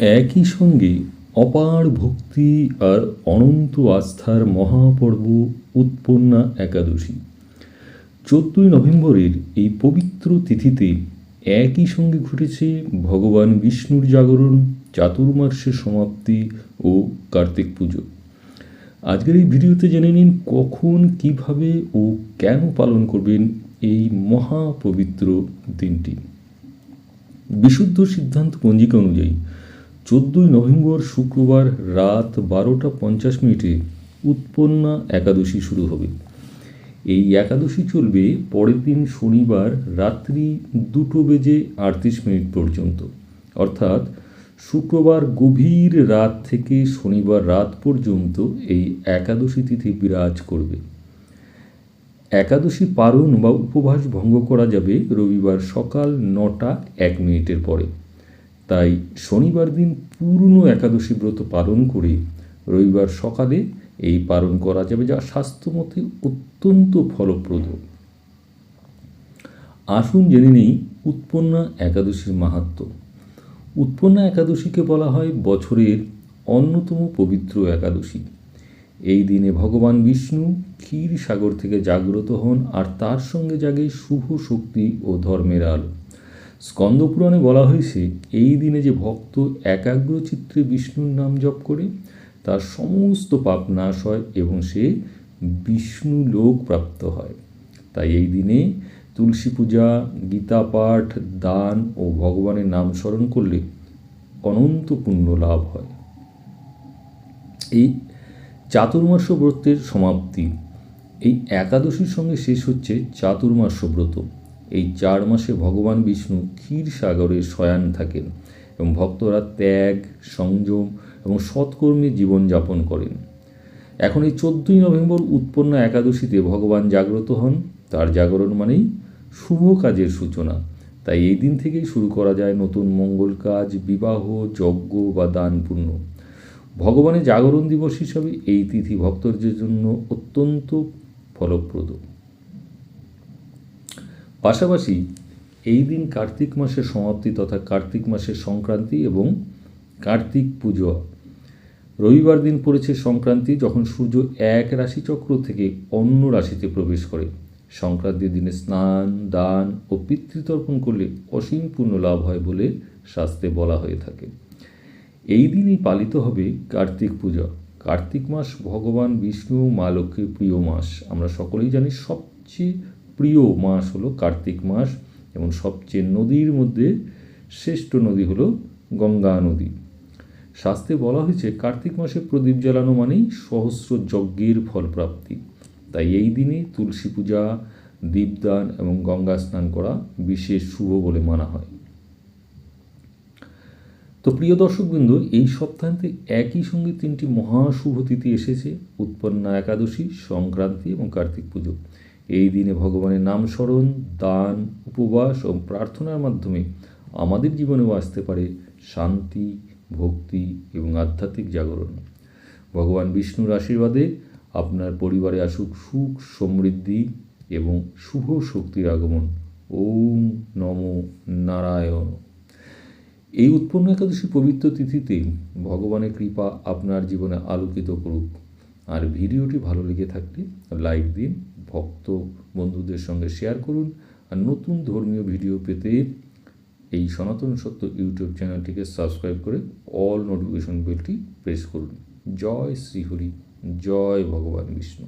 একই সঙ্গে অপার ভক্তি আর অনন্ত আস্থার মহাপর্ব উৎপন্না একাদশী। চোদ্দই নভেম্বরের এই পবিত্র তিথিতে একই সঙ্গে ঘটেছে ভগবান বিষ্ণুর জাগরণ, চাতুর্মাসের সমাপ্তি ও কার্তিক পুজো। আজকের এই ভিডিওতে জেনে নিন কখন, কীভাবে ও কেন পালন করবেন এই মহাপবিত্র দিনটি। বিশুদ্ধ সিদ্ধান্ত পঞ্জিকা অনুযায়ী চোদ্দোই নভেম্বর শুক্রবার রাত বারোটা পঞ্চাশ মিনিটে উৎপন্না একাদশী শুরু হবে। এই একাদশী চলবে পরের দিন শনিবার রাত্রি দুটো বেজে আটত্রিশ মিনিট পর্যন্ত। অর্থাৎ শুক্রবার গভীর রাত থেকে শনিবার রাত পর্যন্ত এই একাদশী তিথি বিরাজ করবে। একাদশী পারণ বা উপবাস ভঙ্গ করা যাবে রবিবার সকাল নটা এক মিনিটের পরে। তাই শনিবার দিন পূর্ণ একাদশী ব্রত পালন করে রবিবার সকালে এই পালন করা যাবে যা স্বাস্থ্যমতে অত্যন্ত ফলপ্রদ। আসুন জেনে নেই উৎপন্না একাদশীর মাহাত্ম। উৎপন্না একাদশীকে বলা হয় বছরের অন্যতম পবিত্র একাদশী। এই দিনে ভগবান বিষ্ণু ক্ষীর সাগর থেকে জাগ্রত হন আর তার সঙ্গে জাগে শুভ শক্তি ও ধর্মের আলো। স্কন্দপুরাণে বলা হয়েছে, এই দিনে যে ভক্ত একাগ্র চিত্রে বিষ্ণুর নাম জপ করে, তার সমস্ত পাপ নাশ হয় এবং সে বিষ্ণু লোক প্রাপ্ত হয়। তাই এই দিনে তুলসী পূজা, গীতা পাঠ, দান ও ভগবানের নাম স্মরণ করলে অনন্ত পুণ্য লাভ হয়। এই চাতুর্মাস্য ব্রতের সমাপ্তি। এই একাদশীর সঙ্গে শেষ হচ্ছে চাতুর্মাস্য ব্রত। এই চার মাসে ভগবান বিষ্ণু ক্ষীর সাগরে শয়ান থাকেন এবং ভক্তরা ত্যাগ, সংযম এবং সৎকর্মে জীবনযাপন করেন। এখন এই চোদ্দই নভেম্বর উৎপন্ন একাদশীতে ভগবান জাগ্রত হন। তার জাগরণ মানেই শুভ কাজের সূচনা। তাই এই দিন থেকেই শুরু করা যায় নতুন মঙ্গল কাজ, বিবাহ, যজ্ঞ বা দান পুণ্য ভগবানের জাগরণ দিবস হিসাবে এই তিথি ভক্তদের জন্য অত্যন্ত ফলপ্রদ। পাশাপাশি এই দিন কার্তিক মাসের সমাপ্তি তথা কার্তিক মাসের সংক্রান্তি এবং কার্তিক পুজো। রবিবার দিন পড়েছে সংক্রান্তি যখন সূর্য এক রাশিচক্র থেকে অন্য রাশিতে প্রবেশ করে। সংক্রান্তির দিনে স্নান, দান ও পিতৃতর্পণ করলে অসীম পুণ্য লাভ হয় বলে শাস্ত্রে বলা হয়ে থাকে। এই দিনই পালিত হবে কার্তিক পূজা। কার্তিক মাস ভগবান বিষ্ণু, মা লক্ষ্মীর প্রিয় মাস। আমরা সকলেই জানি সবচেয়ে প্রিয় মাস হলো কার্তিক মাস এবং সবচেয়ে নদীর মধ্যে শ্রেষ্ঠ নদী হলো গঙ্গা নদী। শাস্তে বলা হয়েছে, কার্তিক মাসে প্রদীপ জ্বালানো মানেই সহস্র যজ্ঞের ফলপ্রাপ্তি। তাই এই দিনে তুলসী পূজা, দীপদান এবং গঙ্গা স্নান করা বিশেষ শুভ বলে মানা হয়। তো প্রিয় দর্শকবৃন্দ, এই সপ্তাহান্তে একই সঙ্গে তিনটি মহাশুভ তিথি এসেছে, উৎপন্না একাদশী, সংক্রান্তি এবং কার্তিক পুজো। এই দিনে ভগবানের নাম স্মরণ, দান, উপবাস ও প্রার্থনার মাধ্যমে আমাদের জীবনেও আসতে পারে শান্তি, ভক্তি এবং আধ্যাত্মিক জাগরণ। ভগবান বিষ্ণুর আশীর্বাদে আপনার পরিবারে আসুক সুখ, সমৃদ্ধি এবং শুভ শক্তির আগমন। ওম নম নারায়ণ। এই উৎপন্ন একাদশী পবিত্র তিথিতে ভগবানের কৃপা আপনার জীবনে আলোকিত করুক। আর ভিডিওটি ভালো লেগে থাকলে লাইক দিন ভক্ত বন্ধুদের সঙ্গে শেয়ার করুন আর নতুন ধর্মীয় ভিডিও পেতে এই সনাতন সত্য ইউটিউব চ্যানেলটিকে সাবস্ক্রাইব করে অল নোটিফিকেশন বেলটি প্রেস করুন। জয় শ্রীহরি জয় ভগবান বিষ্ণু।